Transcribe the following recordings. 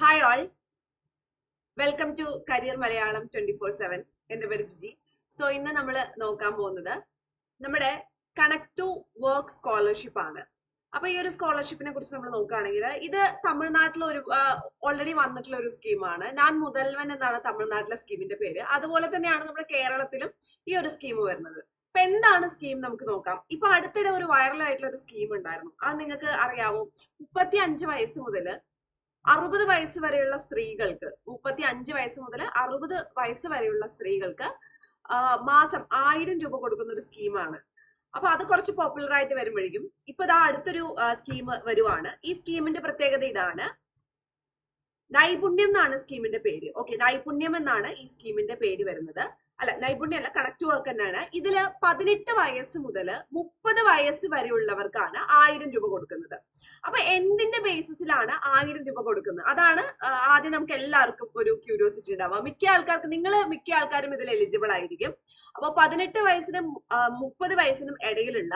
Hi all welcome to career Malayalam twenty four seven എന്റെ പേര് Jiji. So ഇന്ന് നമ്മൾ നോക്കാൻ പോകുന്നത് നമ്മുടെ കണക്ട് ടു വർക്ക് സ്കോളർഷിപ്പ് ആണ്. അപ്പൊ ഈ ഒരു സ്കോളർഷിപ്പിനെ കുറിച്ച് നമ്മൾ നോക്കുകയാണെങ്കിൽ ഇത് തമിഴ്നാട്ടിൽ ഒരു ഓൾറെഡി വന്നിട്ടുള്ള ഒരു സ്കീമാണ് ഞാൻ മുതൽവൻ എന്നാണ് തമിഴ്നാട്ടിലെ സ്കീമിന്റെ പേര്. അതുപോലെ തന്നെയാണ് നമ്മുടെ കേരളത്തിലും ഈ ഒരു സ്കീം വരുന്നത്. അപ്പൊ എന്താണ് സ്കീം നമുക്ക് നോക്കാം. ഇപ്പൊ അടുത്തിടെ ഒരു വൈറൽ ആയിട്ടുള്ള ഒരു സ്കീം ഉണ്ടായിരുന്നു. അത് നിങ്ങൾക്ക് അറിയാവോ? മുപ്പത്തി അഞ്ച് വയസ്സ് മുതൽ അറുപത് വയസ്സ് വരെയുള്ള സ്ത്രീകൾക്ക് മുപ്പത്തി അഞ്ച് വയസ്സ് മുതൽ അറുപത് വയസ്സ് വരെയുള്ള സ്ത്രീകൾക്ക് മാസം ആയിരം രൂപ കൊടുക്കുന്ന ഒരു സ്കീമാണ്. അപ്പൊ അത് കുറച്ച് പോപ്പുലർ ആയിട്ട് വരുമ്പോഴേക്കും ഇപ്പൊ ഇതാ അടുത്തൊരു സ്കീം വരുവാണ്. ഈ സ്കീമിന്റെ പ്രത്യേകത ഇതാണ്. നൈപുണ്യം എന്നാണ് സ്കീമിന്റെ പേര്. ഓക്കെ നൈപുണ്യം എന്നാണ് ഈ സ്കീമിന്റെ പേര് വരുന്നത്. അല്ല നൈപുണ്യം അല്ല കണക്ട് വർക്ക് തന്നെയാണ്. ഇതിൽ പതിനെട്ട് വയസ്സ് മുതൽ മുപ്പത് വയസ്സ് വരെയുള്ളവർക്കാണ് ആയിരം രൂപ കൊടുക്കുന്നത്. അപ്പൊ എന്തിന്റെ ബേസിസിലാണ് ആയിരം രൂപ കൊടുക്കുന്നത്? അതാണ് ആദ്യം നമുക്ക് എല്ലാവർക്കും ഒരു ക്യൂരിയോസിറ്റി ഉണ്ടാവുക. മിക്ക ആൾക്കാർക്ക് നിങ്ങൾ മിക്ക ആൾക്കാരും ഇതിൽ എലിജിബിൾ ആയിരിക്കും. അപ്പൊ പതിനെട്ട് വയസ്സിനും മുപ്പത് വയസ്സിനും ഇടയിലുള്ള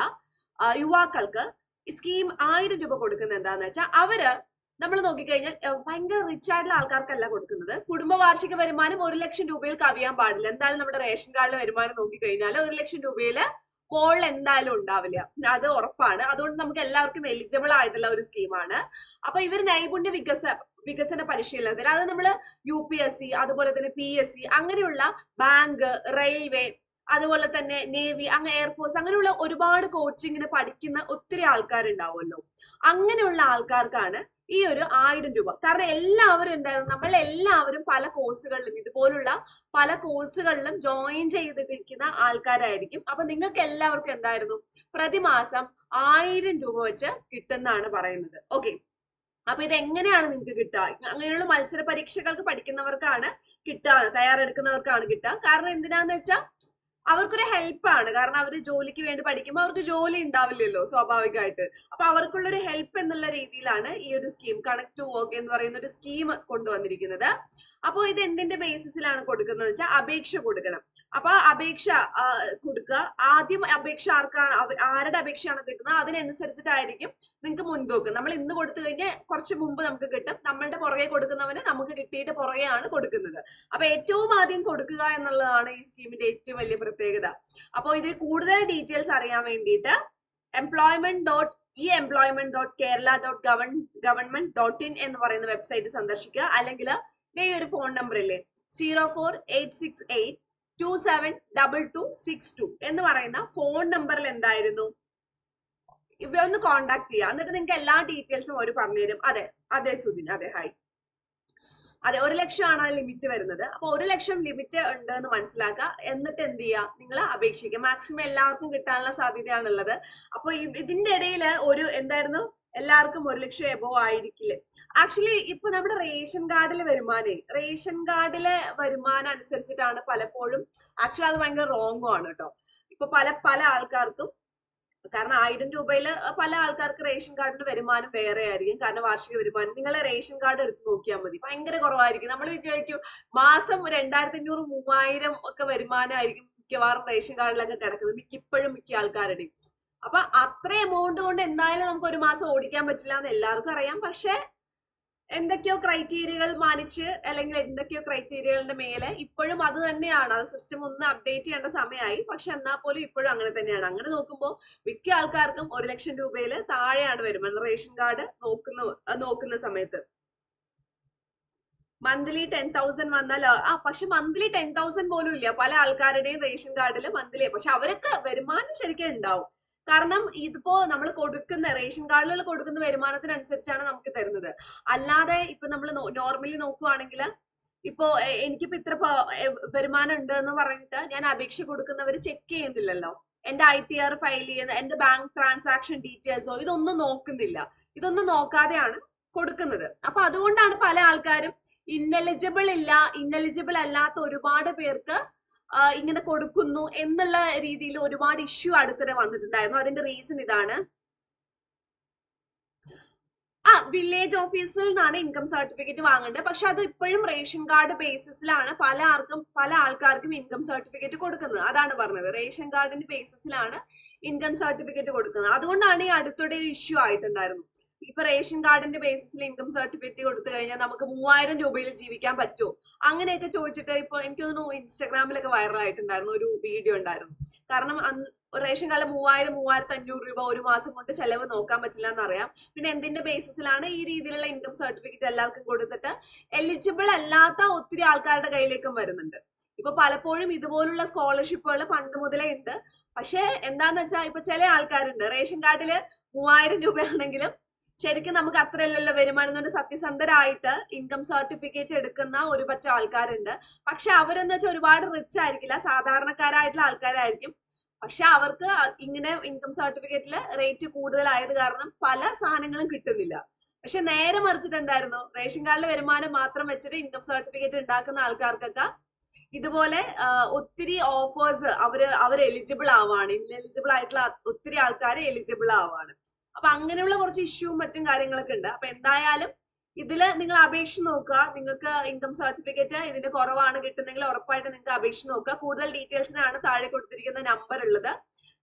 യുവാക്കൾക്ക് സ്കീം ആയിരം രൂപ കൊടുക്കുന്നത് എന്താന്ന് വെച്ചാൽ അവർ നമ്മൾ നോക്കിക്കഴിഞ്ഞാൽ ഭയങ്കര റിച്ച് ആയിട്ടുള്ള ആൾക്കാർക്കല്ല കൊടുക്കുന്നത്. കുടുംബ വാർഷിക വരുമാനം ഒരു ലക്ഷം രൂപയിൽ കവിയാൻ പാടില്ല. എന്തായാലും നമ്മുടെ റേഷൻ കാർഡിലെ വരുമാനം നോക്കിക്കഴിഞ്ഞാൽ ഒരു ലക്ഷം രൂപയിൽ മോളിൽ എന്തായാലും ഉണ്ടാവില്ല. അത് ഉറപ്പാണ്. അതുകൊണ്ട് നമുക്ക് എല്ലാവർക്കും എലിജിബിൾ ആയിട്ടുള്ള ഒരു സ്കീമാണ് അപ്പൊ ഇവർ നൈപുണ്യ വികസ വികസന പരിശീലനത്തിൽ അത് നമ്മൾ യു പി എസ് സി അതുപോലെ തന്നെ പി എസ് സി അങ്ങനെയുള്ള ബാങ്ക് റെയിൽവേ അതുപോലെ തന്നെ നേവി അങ്ങനെ എയർഫോഴ്സ് അങ്ങനെയുള്ള ഒരുപാട് കോച്ചിങ്ങിന് പഠിക്കുന്ന ഒത്തിരി ആൾക്കാരുണ്ടാവുമല്ലോ. അങ്ങനെയുള്ള ആൾക്കാർക്കാണ് ഈ ഒരു ആയിരം രൂപ. കാരണം എല്ലാവരും എന്തായിരുന്നു? നമ്മൾ എല്ലാവരും പല കോഴ്സുകളിലും ഇതുപോലുള്ള പല കോഴ്സുകളിലും ജോയിൻ ചെയ്തിരിക്കുന്ന ആൾക്കാരായിരിക്കും. അപ്പൊ നിങ്ങൾക്ക് എല്ലാവർക്കും എന്തായിരുന്നു? പ്രതിമാസം ആയിരം രൂപ വെച്ച് കിട്ടുന്നാണ് പറയുന്നത്. ഓക്കെ അപ്പൊ ഇത് എങ്ങനെയാണ് നിങ്ങൾക്ക് കിട്ടുക? അങ്ങനെയുള്ള മത്സര പരീക്ഷകൾക്ക് പഠിക്കുന്നവർക്കാണ് കിട്ടുക തയ്യാറെടുക്കുന്നവർക്കാണ് കിട്ടുക. കാരണം എന്തിനാന്ന് വെച്ചാൽ അവർക്കൊരു ഹെൽപ്പാണ് കാരണം അവർ ജോലിക്ക് വേണ്ടി പഠിക്കുമ്പോൾ അവർക്ക് ജോലി ഉണ്ടാവില്ലല്ലോ സ്വാഭാവികമായിട്ട്. അപ്പൊ അവർക്കുള്ളൊരു ഹെൽപ്പ് എന്നുള്ള രീതിയിലാണ് ഈ ഒരു സ്കീം കണക്ട് ടു വർക്ക് എന്ന് പറയുന്ന ഒരു സ്കീം കൊണ്ടുവന്നിരിക്കുന്നത്. അപ്പോൾ ഇത് എന്തിന്റെ ബേസിസിലാണ് കൊടുക്കുന്നത് വെച്ചാൽ അപേക്ഷ കൊടുക്കണം. അപ്പൊ അപേക്ഷ കൊടുക്കുക. ആദ്യം അപേക്ഷ ആർക്കാണ് ആരുടെ അപേക്ഷയാണ് കിട്ടുന്നത് അതിനനുസരിച്ചിട്ടായിരിക്കും നിങ്ങൾക്ക് മുൻതൂക്കം. നമ്മൾ ഇന്ന് കൊടുത്തു കഴിഞ്ഞാൽ കുറച്ച് മുമ്പ് നമുക്ക് കിട്ടും. നമ്മളുടെ പുറകെ കൊടുക്കുന്നവന് നമുക്ക് കിട്ടിയിട്ട് പുറകെയാണ് കൊടുക്കുന്നത്. അപ്പൊ ഏറ്റവും ആദ്യം കൊടുക്കുക എന്നുള്ളതാണ് ഈ സ്കീമിന്റെ ഏറ്റവും വലിയ പ്രത്യേകത. അപ്പോൾ ഇതിൽ കൂടുതൽ ഡീറ്റെയിൽസ് അറിയാൻ വേണ്ടിയിട്ട് എംപ്ലോയ്മെന്റ് ഡോട്ട് ഈ employment dot Kerala dot gov government dot in എന്ന് പറയുന്ന വെബ്സൈറ്റ് സന്ദർശിക്കുക. അല്ലെങ്കിൽ ഈ ഒരു ഫോൺ നമ്പർ ഇല്ലേ? Zero four eight six eight two seven double two six two എന്ന് പറയുന്ന ഫോൺ നമ്പറിൽ എന്തായിരുന്നു? ഇവ ഒന്ന് കോണ്ടാക്ട് ചെയ്യുക. എന്നിട്ട് നിങ്ങൾക്ക് എല്ലാ ഡീറ്റെയിൽസും അവർ പറഞ്ഞുതരും അതെ അതെ സുധിൻ അതെ ഹായ് അതെ ഒരു ലക്ഷമാണ് ലിമിറ്റ് വരുന്നത്. അപ്പൊ ഒരു ലക്ഷം ലിമിറ്റ് ഉണ്ട് എന്ന് മനസ്സിലാക്കുക. എന്നിട്ട് എന്ത് ചെയ്യുക? നിങ്ങൾ അപേക്ഷിക്കുക. മാക്സിമം എല്ലാവർക്കും കിട്ടാനുള്ള സാധ്യതയാണുള്ളത്. അപ്പൊ ഇതിന്റെ ഇടയിൽ ഒരു എന്തായിരുന്നു? എല്ലാവർക്കും ഒരു ലക്ഷം എബോ ആയിരിക്കില്ലേ? ആക്ച്വലി ഇപ്പൊ നമ്മുടെ റേഷൻ കാർഡിലെ വരുമാനേ റേഷൻ കാർഡിലെ വരുമാനം അനുസരിച്ചിട്ടാണ് പലപ്പോഴും ആക്ച്വലി അത് ഭയങ്കര റോങ്ങും ആണ് കേട്ടോ ഇപ്പൊ പല പല ആൾക്കാർക്കും കാരണം ആയിരം രൂപയിൽ പല ആൾക്കാർക്ക് റേഷൻ കാർഡിന്റെ വരുമാനം വേറെ ആയിരിക്കും. കാരണം വാർഷിക വരുമാനം. നിങ്ങൾ റേഷൻ കാർഡ് എടുത്ത് നോക്കിയാൽ മതി. ഭയങ്കര കുറവായിരിക്കും. നമ്മൾ വിചാരിക്കും മാസം രണ്ടായിരത്തി അഞ്ഞൂറ് മൂവായിരം ഒക്കെ വരുമാനമായിരിക്കും മിക്കവാറും റേഷൻ കാർഡിലൊക്കെ കിടക്കുന്നത്. മിക്ക ഇപ്പോഴും മിക്ക ആൾക്കാരുടെയും. അപ്പൊ അത്ര എമൗണ്ട് കൊണ്ട് എന്തായാലും നമുക്ക് ഒരു മാസം ഓടിക്കാൻ പറ്റില്ല എന്ന് എല്ലാവർക്കും അറിയാം. പക്ഷെ എന്തൊക്കെയോ ക്രൈറ്റീരിയകൾ മാനിച്ച് അല്ലെങ്കിൽ എന്തൊക്കെയോ ക്രൈറ്റീരിയകളുടെ മേലെ ഇപ്പോഴും അത് തന്നെയാണ്. അത് സിസ്റ്റം ഒന്ന് അപ്ഡേറ്റ് ചെയ്യേണ്ട സമയമായി. പക്ഷെ എന്നാൽ പോലും ഇപ്പോഴും അങ്ങനെ തന്നെയാണ്. അങ്ങനെ നോക്കുമ്പോൾ മിക്ക ആൾക്കാർക്കും ഒരു ലക്ഷം രൂപയിൽ താഴെയാണ് വരുമാനം. റേഷൻ കാർഡ് നോക്കുന്ന നോക്കുന്ന സമയത്ത്. മന്ത്ലി ടെൻ തൗസൻഡ് വന്നാൽ ആ പക്ഷെ മന്ത്ലി ടെൻ തൗസൻഡ് പോലും ഇല്ല. പല ആൾക്കാരുടെയും റേഷൻ കാർഡിൽ മന്ത്ലി പക്ഷെ അവരൊക്കെ വരുമാനം ശരിക്കും ഉണ്ടാവും. കാരണം ഇതിപ്പോ നമ്മൾ കൊടുക്കുന്ന റേഷൻ കാർഡിൽ കൊടുക്കുന്ന വരുമാനത്തിനനുസരിച്ചാണ് നമുക്ക് തരുന്നത്. അല്ലാതെ ഇപ്പൊ നമ്മൾ നോർമലി നോക്കുവാണെങ്കിൽ ഇപ്പോ എനിക്കിപ്പോ ഇത്ര വരുമാനം ഉണ്ട് എന്ന് പറഞ്ഞിട്ട് ഞാൻ അപേക്ഷ കൊടുക്കുന്നവർ ചെക്ക് ചെയ്യുന്നില്ലല്ലോ. എന്റെ ഐ ടി ആർ ഫയൽ ചെയ്യുന്ന എന്റെ ബാങ്ക് ട്രാൻസാക്ഷൻ ഡീറ്റെയിൽസോ ഇതൊന്നും നോക്കുന്നില്ല. ഇതൊന്നും നോക്കാതെയാണ് കൊടുക്കുന്നത്. അപ്പൊ അതുകൊണ്ടാണ് പല ആൾക്കാരും ഇന്നെലിജിബിൾ ഇല്ല ഇന്നെലിജിബിൾ അല്ലാത്ത ഒരുപാട് പേർക്ക് ഇങ്ങനെ കൊടുക്കുന്നു എന്നുള്ള രീതിയിൽ ഒരുപാട് ഇഷ്യൂ അടുത്തിടെ വന്നിട്ടുണ്ടായിരുന്നു. അതിന്റെ റീസൺ ഇതാണ്. ആ വില്ലേജ് ഓഫീസിൽ നിന്നാണ് ഇൻകം സർട്ടിഫിക്കറ്റ് വാങ്ങേണ്ടത്. പക്ഷെ അത് ഇപ്പോഴും റേഷൻ കാർഡ് ബേസിസിലാണ് പല ആർക്കും പല ആൾക്കാർക്കും ഇൻകം സർട്ടിഫിക്കറ്റ് കൊടുക്കുന്നത്. അതാണ് പറഞ്ഞത്. റേഷൻ കാർഡിന്റെ ബേസിസിലാണ് ഇൻകം സർട്ടിഫിക്കറ്റ് കൊടുക്കുന്നത്. അതുകൊണ്ടാണ് ഈ അടുത്തിടെ ഇഷ്യൂ ആയിട്ടുണ്ടായിരുന്നു ഇപ്പൊ റേഷൻ കാർഡിന്റെ ബേസിസിൽ ഇൻകം സർട്ടിഫിക്കറ്റ് കൊടുത്തു കഴിഞ്ഞാൽ നമുക്ക് മൂവായിരം രൂപയിൽ ജീവിക്കാൻ പറ്റുമോ അങ്ങനെയൊക്കെ ചോദിച്ചിട്ട് ഇപ്പൊ എനിക്ക് തോന്നുന്നു ഇൻസ്റ്റാഗ്രാമിലൊക്കെ വൈറൽ ആയിട്ടുണ്ടായിരുന്നു ഒരു വീഡിയോ ഉണ്ടായിരുന്നു. കാരണം റേഷൻ കാർഡിൽ മൂവായിരം മൂവായിരത്തി അഞ്ഞൂറ് രൂപ ഒരു മാസം കൊണ്ട് ചെലവ് നോക്കാൻ പറ്റില്ല എന്നറിയാം. പിന്നെ എന്തിന്റെ ബേസിസിലാണ് ഈ രീതിയിലുള്ള ഇൻകം സർട്ടിഫിക്കറ്റ് എല്ലാവർക്കും കൊടുത്തിട്ട് എലിജിബിൾ അല്ലാത്ത ഒത്തിരി ആൾക്കാരുടെ കയ്യിലേക്കും വരുന്നുണ്ട്. ഇപ്പൊ പലപ്പോഴും ഇതുപോലുള്ള സ്കോളർഷിപ്പുകൾ പണ്ട് മുതലേ ഉണ്ട്. പക്ഷെ എന്താന്ന് വെച്ചാൽ ഇപ്പൊ ചില ആൾക്കാരുണ്ട്. റേഷൻ കാർഡിൽ മൂവായിരം രൂപയാണെങ്കിലും ശരിക്കും നമുക്ക് അത്രയല്ലല്ലോ വരുമാനം കൊണ്ട് സത്യസന്ധരായിട്ട് ഇൻകം സർട്ടിഫിക്കറ്റ് എടുക്കുന്ന ഒരു പറ്റ ആൾക്കാരുണ്ട്. പക്ഷെ അവരെന്ന് വെച്ചാൽ ഒരുപാട് റിച്ച് ആയിരിക്കില്ല. സാധാരണക്കാരായിട്ടുള്ള ആൾക്കാരായിരിക്കും. പക്ഷെ അവർക്ക് ഇങ്ങനെ ഇൻകം സർട്ടിഫിക്കറ്റിൽ റേറ്റ് കൂടുതലായത് കാരണം പല സാധനങ്ങളും കിട്ടുന്നില്ല. പക്ഷെ നേരെ മറിച്ചിട്ട് എന്തായിരുന്നു? റേഷൻ കാർഡിലെ വരുമാനം മാത്രം വെച്ചിട്ട് ഇൻകം സർട്ടിഫിക്കറ്റ് ഉണ്ടാക്കുന്ന ആൾക്കാർക്കൊക്കെ ഇതുപോലെ ഒത്തിരി ഓഫേഴ്സ് അവർ അവർ എലിജിബിൾ ആവാണ്. ഇൻഎലിജിബിൾ ആയിട്ടുള്ള ഒത്തിരി ആൾക്കാർ എലിജിബിൾ ആവാണ്. അപ്പൊ അങ്ങനെയുള്ള കുറച്ച് ഇഷ്യൂവും മറ്റും കാര്യങ്ങളൊക്കെ ഉണ്ട്. അപ്പൊ എന്തായാലും ഇതിൽ നിങ്ങൾ അപേക്ഷ നോക്കുക. നിങ്ങൾക്ക് ഇൻകം സർട്ടിഫിക്കറ്റ് ഇതിന്റെ കുറവാണ് കിട്ടുന്നെങ്കിൽ ഉറപ്പായിട്ട് നിങ്ങൾക്ക് അപേക്ഷ നോക്കുക. കൂടുതൽ ഡീറ്റെയിൽസിനാണ് താഴെ കൊടുത്തിരിക്കുന്ന നമ്പർ ഉള്ളത്.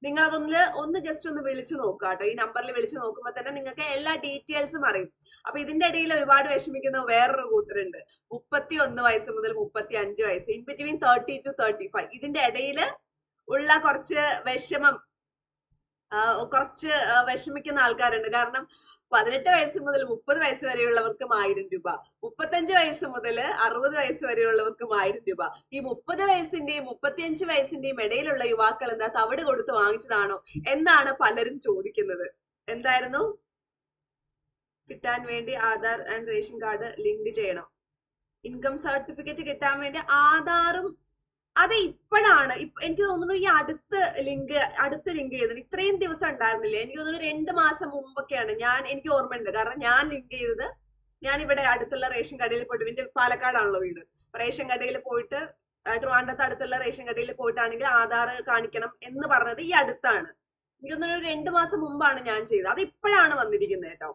നിങ്ങൾ അതൊന്ന് ഒന്ന് ജസ്റ്റ് ഒന്ന് വിളിച്ചു നോക്കുക കേട്ടോ. ഈ നമ്പറിൽ വിളിച്ചു നോക്കുമ്പോൾ തന്നെ നിങ്ങൾക്ക് എല്ലാ ഡീറ്റെയിൽസും അറിയും. അപ്പൊ ഇതിന്റെ ഇടയിൽ ഒരുപാട് വിഷമിക്കുന്ന വേറൊരു കൂട്ടരുണ്ട്. മുപ്പത്തി ഒന്ന് വയസ്സ് മുതൽ മുപ്പത്തി അഞ്ച് വയസ്സ് in between thirty to thirty five ഇതിന്റെ ഇടയിൽ ഉള്ള കുറച്ച് വിഷമം കുറച്ച് വിഷമിക്കുന്ന ആൾക്കാരുണ്ട്. കാരണം പതിനെട്ട് വയസ്സ് മുതൽ മുപ്പത് വയസ്സ് വരെയുള്ളവർക്കും ആയിരം രൂപ. മുപ്പത്തഞ്ച് വയസ്സ് മുതൽ അറുപത് വയസ്സ് വരെയുള്ളവർക്കും ആയിരം രൂപ. ഈ മുപ്പത് വയസ്സിന്റെയും മുപ്പത്തിയഞ്ച് വയസ്സിന്റെയും ഇടയിലുള്ള യുവാക്കൾ എന്താ തവിട് കൊടുത്ത് വാങ്ങിച്ചതാണോ എന്നാണ് പലരും ചോദിക്കുന്നത്. എന്തായിരുന്നു? കിട്ടാൻ വേണ്ടി Aadhaar and ration card link ചെയ്യണം. ഇൻകം സർട്ടിഫിക്കറ്റ് കിട്ടാൻ വേണ്ടി ആധാറും അത് ഇപ്പോഴാണ്. എനിക്ക് തോന്നുന്നു ഈ അടുത്ത ലിങ്ക് അടുത്ത ലിങ്ക് ചെയ്തത് ഇത്രയും ദിവസം ഉണ്ടായിരുന്നില്ല? എനിക്ക് തോന്നുന്നു രണ്ട് മാസം മുമ്പൊക്കെയാണ് ഞാൻ എനിക്ക് ഓർമ്മയുണ്ട്. കാരണം ഞാൻ ലിങ്ക് ചെയ്തത് ഞാൻ ഇവിടെ അടുത്തുള്ള റേഷൻ കടയിൽ പോയിട്ട് എന്റെ പാലക്കാടാണല്ലോ വീട്. റേഷൻ കടയിൽ പോയിട്ട് ട്രിവാൻഡ്രത്ത് അടുത്തുള്ള റേഷൻ കടയിൽ പോയിട്ടാണെങ്കിൽ ആധാർ കാണിക്കണം എന്ന് പറഞ്ഞത് ഈ അടുത്താണ്. എനിക്ക് തോന്നുന്നു രണ്ട് മാസം മുമ്പാണ് ഞാൻ ചെയ്തത്. അത് ഇപ്പോഴാണ് വന്നിരിക്കുന്നത് കേട്ടോ.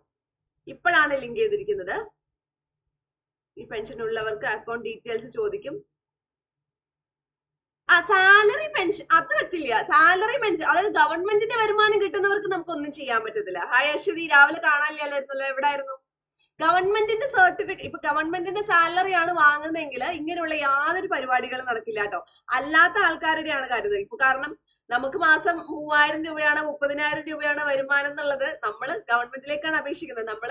ഇപ്പോഴാണ് ലിങ്ക് ചെയ്തിരിക്കുന്നത്. ഈ പെൻഷൻ ഉള്ളവർക്ക് അക്കൗണ്ട് ഡീറ്റെയിൽസ് ചോദിക്കും. സാലറി പെൻഷൻ അത് പറ്റില്ല. സാലറി പെൻഷൻ അതായത് ഗവൺമെന്റിന്റെ വരുമാനം കിട്ടുന്നവർക്ക് നമുക്ക് ഒന്നും ചെയ്യാൻ പറ്റത്തില്ല. ഹായ് അശ്വതി. രാവിലെ കാണാനില്ലായിരുന്നല്ലോ. എവിടായിരുന്നു? ഗവൺമെന്റിന്റെ സർട്ടിഫിക്കറ്റ് ഇപ്പൊ ഗവൺമെന്റിന്റെ സാലറി ആണ് വാങ്ങുന്നതെങ്കിൽ ഇങ്ങനെയുള്ള യാതൊരു പരിപാടികളും നടക്കില്ല കേട്ടോ. അല്ലാത്ത ആൾക്കാരുടെയാണ് കാര്യം ഇപ്പൊ കാരണം നമുക്ക് മാസം മൂവായിരം രൂപയാണ് മുപ്പതിനായിരം രൂപയാണ് വരുമാനം എന്നുള്ളത് നമ്മൾ ഗവൺമെന്റിലേക്കാണ് അപേക്ഷിക്കുന്നത്. നമ്മൾ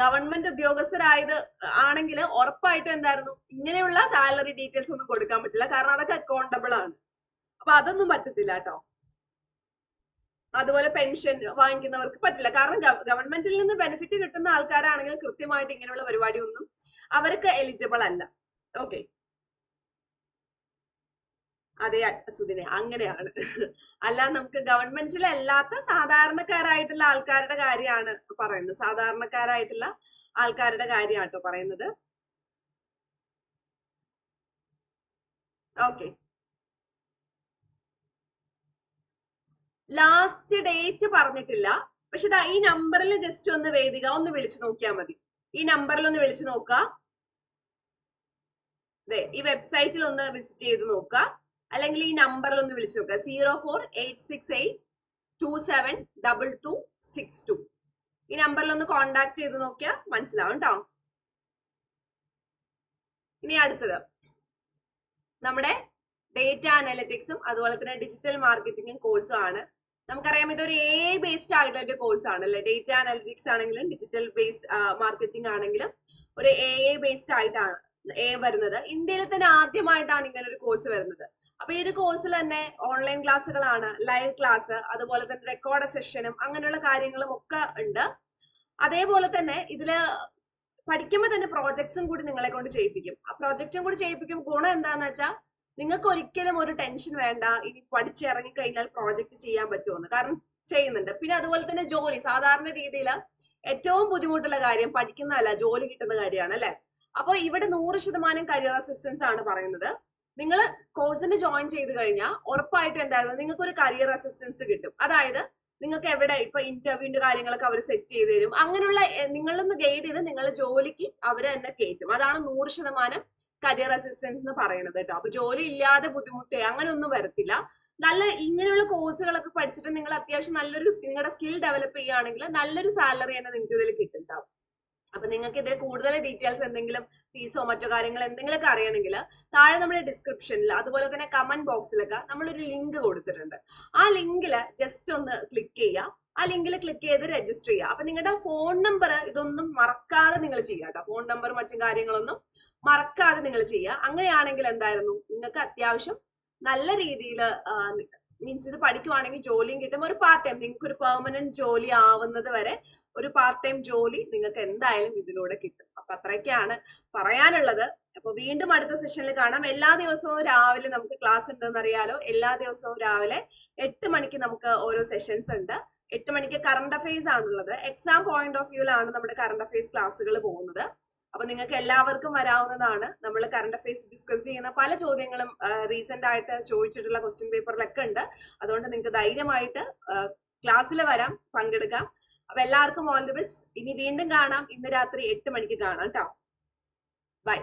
ഗവൺമെന്റ് ഉദ്യോഗസ്ഥരായത് ആണെങ്കിൽ ഉറപ്പായിട്ടും എന്തായിരുന്നു? ഇങ്ങനെയുള്ള സാലറി ഡീറ്റെയിൽസ് ഒന്നും കൊടുക്കാൻ പറ്റില്ല. കാരണം അതൊക്കെ അക്കൗണ്ടബിൾ ആണ്. അപ്പൊ അതൊന്നും പറ്റത്തില്ല കേട്ടോ അതുപോലെ പെൻഷൻ വാങ്ങിക്കുന്നവർക്ക് പറ്റില്ല. കാരണം ഗവൺമെന്റിൽ നിന്ന് ബെനിഫിറ്റ് കിട്ടുന്ന ആൾക്കാരാണെങ്കിൽ കൃത്യമായിട്ട് ഇങ്ങനെയുള്ള പരിപാടി ഒന്നും അവർക്ക് എലിജിബിൾ അല്ല. ഓക്കെ അതെ അസുദിനെ അങ്ങനെയാണ്. അല്ല നമുക്ക് ഗവൺമെന്റിലല്ലാത്ത സാധാരണക്കാരായിട്ടുള്ള ആൾക്കാരുടെ കാര്യമാണ് പറയുന്നത്. സാധാരണക്കാരായിട്ടുള്ള ആൾക്കാരുടെ കാര്യമാട്ടോ പറയുന്നത്. ഓക്കെ. ലാസ്റ്റ് ഡേറ്റ് പറഞ്ഞിട്ടില്ല. പക്ഷെ ഇതാ ഈ നമ്പറിൽ ജസ്റ്റ് ഒന്ന് വേദിക ഒന്ന് വിളിച്ചു നോക്കിയാൽ മതി. ഈ നമ്പറിൽ ഒന്ന് വിളിച്ചു നോക്കുക അതെ ഈ വെബ്സൈറ്റിൽ ഒന്ന് വിസിറ്റ് ചെയ്ത് നോക്കുക അല്ലെങ്കിൽ ഈ നമ്പറിൽ ഒന്ന് വിളിച്ചു നോക്കുക zero four eight six eight two seven double two six two ഈ നമ്പറിൽ ഒന്ന് കോണ്ടാക്ട് ചെയ്ത് നോക്കിയാൽ മനസ്സിലാവും കേട്ടോ ഇനി അടുത്തത്. നമ്മുടെ ഡേറ്റ അനലിറ്റിക്സും അതുപോലെ തന്നെ ഡിജിറ്റൽ മാർക്കറ്റിംഗും കോഴ്സും ആണ്. നമുക്കറിയാം ഇതൊരു എ ബേസ്ഡ് ആയിട്ടുള്ള ഒരു കോഴ്സ് ആണ് അല്ലെ? ഡേറ്റ അനലിറ്റിക്സ് ആണെങ്കിലും ഡിജിറ്റൽ ബേസ്ഡ് മാർക്കറ്റിംഗ് ആണെങ്കിലും ഒരു എ ബേസ്ഡ് ആയിട്ടാണ് എ വരുന്നത്. ഇന്ത്യയിൽ തന്നെ ആദ്യമായിട്ടാണ് ഇങ്ങനെ ഒരു കോഴ്സ് വരുന്നത്. അപ്പൊ ഈ ഒരു കോഴ്സിൽ തന്നെ ഓൺലൈൻ ക്ലാസ്സുകളാണ് ലൈവ് ക്ലാസ് അതുപോലെ തന്നെ റെക്കോർഡ് സെഷനും അങ്ങനെയുള്ള കാര്യങ്ങളും ഒക്കെ ഉണ്ട്. അതേപോലെ തന്നെ ഇതിൽ പഠിക്കുമ്പോൾ തന്നെ പ്രോജക്ട്സും കൂടി നിങ്ങളെ കൊണ്ട് ചെയ്യിപ്പിക്കും. ആ പ്രോജക്റ്റും കൂടി ചെയ്യിപ്പിക്കും ഗുണം എന്താന്ന് വെച്ചാൽ നിങ്ങൾക്ക് ഒരിക്കലും ഒരു ടെൻഷൻ വേണ്ട. ഇനി പഠിച്ചിറങ്ങി കഴിഞ്ഞാൽ പ്രോജക്റ്റ് ചെയ്യാൻ പറ്റുമെന്ന്. കാരണം ചെയ്യുന്നുണ്ട്. പിന്നെ അതുപോലെ തന്നെ ജോലി. സാധാരണ രീതിയിൽ ഏറ്റവും ബുദ്ധിമുട്ടുള്ള കാര്യം പഠിക്കുന്നതല്ല ജോലി കിട്ടുന്ന കാര്യമാണ് അല്ലെ? അപ്പോൾ ഇവിടെ നൂറ് ശതമാനം കരിയർ അസിസ്റ്റൻസ് ആണ് പറയുന്നത്. നിങ്ങൾ കോഴ്സിന് ജോയിൻ ചെയ്ത് കഴിഞ്ഞാൽ ഉറപ്പായിട്ട് എന്തായിരുന്നു? നിങ്ങൾക്ക് ഒരു കരിയർ അസിസ്റ്റൻസ് കിട്ടും. അതായത് നിങ്ങൾക്ക് എവിടെ ഇപ്പൊ ഇന്റർവ്യൂവിന്റെ കാര്യങ്ങളൊക്കെ അവർ സെറ്റ് ചെയ്ത് തരും. അങ്ങനെയുള്ള നിങ്ങളൊന്ന് ഗൈഡ് ചെയ്ത് നിങ്ങളെ ജോലിക്ക് അവർ തന്നെ കയറ്റും. അതാണ് നൂറ് ശതമാനം കരിയർ അസിസ്റ്റൻസ് എന്ന് പറയുന്നത് കേട്ടോ. അപ്പൊ ജോലി ഇല്ലാതെ ബുദ്ധിമുട്ട് അങ്ങനെ ഒന്നും വരത്തില്ല. നല്ല ഇങ്ങനെയുള്ള കോഴ്സുകളൊക്കെ പഠിച്ചിട്ട് നിങ്ങൾ അത്യാവശ്യം നല്ലൊരു നിങ്ങളുടെ സ്കിൽ ഡെവലപ്പ് ചെയ്യുകയാണെങ്കിൽ നല്ലൊരു സാലറി തന്നെ നിങ്ങൾക്ക് ഇതിൽ കിട്ടുന്നുണ്ടാവും അപ്പൊ നിങ്ങൾക്ക് ഇതിൽ കൂടുതൽ ഡീറ്റെയിൽസ് എന്തെങ്കിലും ഫീസോ മറ്റോ കാര്യങ്ങൾ എന്തെങ്കിലുമൊക്കെ അറിയണമെങ്കിൽ താഴെ നമ്മുടെ ഡിസ്ക്രിപ്ഷനിൽ അതുപോലെ തന്നെ കമന്റ് ബോക്സിലൊക്കെ നമ്മളൊരു ലിങ്ക് കൊടുത്തിട്ടുണ്ട്. ആ ലിങ്കിൽ ജസ്റ്റ് ഒന്ന് ക്ലിക്ക് ചെയ്യുക. ആ ലിങ്കിൽ ക്ലിക്ക് ചെയ്ത് രജിസ്റ്റർ ചെയ്യുക. അപ്പൊ നിങ്ങളുടെ ഫോൺ നമ്പർ ഇതൊന്നും മറക്കാതെ നിങ്ങൾ ചെയ്യുക ഫോൺ നമ്പർ മറ്റും കാര്യങ്ങളൊന്നും മറക്കാതെ നിങ്ങൾ ചെയ്യുക. അങ്ങനെയാണെങ്കിൽ എന്തായിരുന്നു? നിങ്ങൾക്ക് അത്യാവശ്യം നല്ല രീതിയിൽ മീൻസ് ഇത് പഠിക്കുവാണെങ്കിൽ ജോലിയും കിട്ടും. ഒരു പാർട്ട് ടൈം നിങ്ങൾക്ക് ഒരു പെർമനന്റ് ജോലി ആവുന്നത് വരെ ഒരു പാർട്ട് ടൈം ജോലി നിങ്ങൾക്ക് എന്തായാലും ഇതിലൂടെ കിട്ടും. അപ്പൊ അത്രയൊക്കെയാണ് പറയാനുള്ളത്. അപ്പൊ വീണ്ടും അടുത്ത സെഷനിൽ കാണാം. എല്ലാ ദിവസവും രാവിലെ നമുക്ക് ക്ലാസ് ഉണ്ടെന്ന് അറിയാലോ. എല്ലാ ദിവസവും രാവിലെ എട്ട് മണിക്ക് നമുക്ക് ഓരോ സെഷൻസ് ഉണ്ട്. എട്ട് മണിക്ക് കറണ്ട് അഫയേഴ്സ് ആണുള്ളത്. എക്സാം പോയിന്റ് ഓഫ് വ്യൂലാണ് നമ്മുടെ കറണ്ട് അഫയേഴ്സ് ക്ലാസ്സുകൾ പോകുന്നത്. അപ്പൊ നിങ്ങൾക്ക് എല്ലാവർക്കും വരാവുന്നതാണ്. നമ്മൾ കറണ്ട് അഫയേഴ്സ് ഡിസ്കസ് ചെയ്യുന്ന പല ചോദ്യങ്ങളും റീസെന്റ് ആയിട്ട് ചോദിച്ചിട്ടുള്ള ക്വസ്റ്റ്യൻ പേപ്പറിലൊക്കെ ഉണ്ട്. അതുകൊണ്ട് നിങ്ങൾക്ക് ധൈര്യമായിട്ട് ക്ലാസ്സിൽ വരാം പങ്കെടുക്കാം. അപ്പൊ എല്ലാവർക്കും ഓൾ ദി ബെസ്റ്റ് ഇനി വീണ്ടും കാണാം. ഇന്ന് രാത്രി എട്ട് മണിക്ക് കാണാം കേട്ടോ ബൈ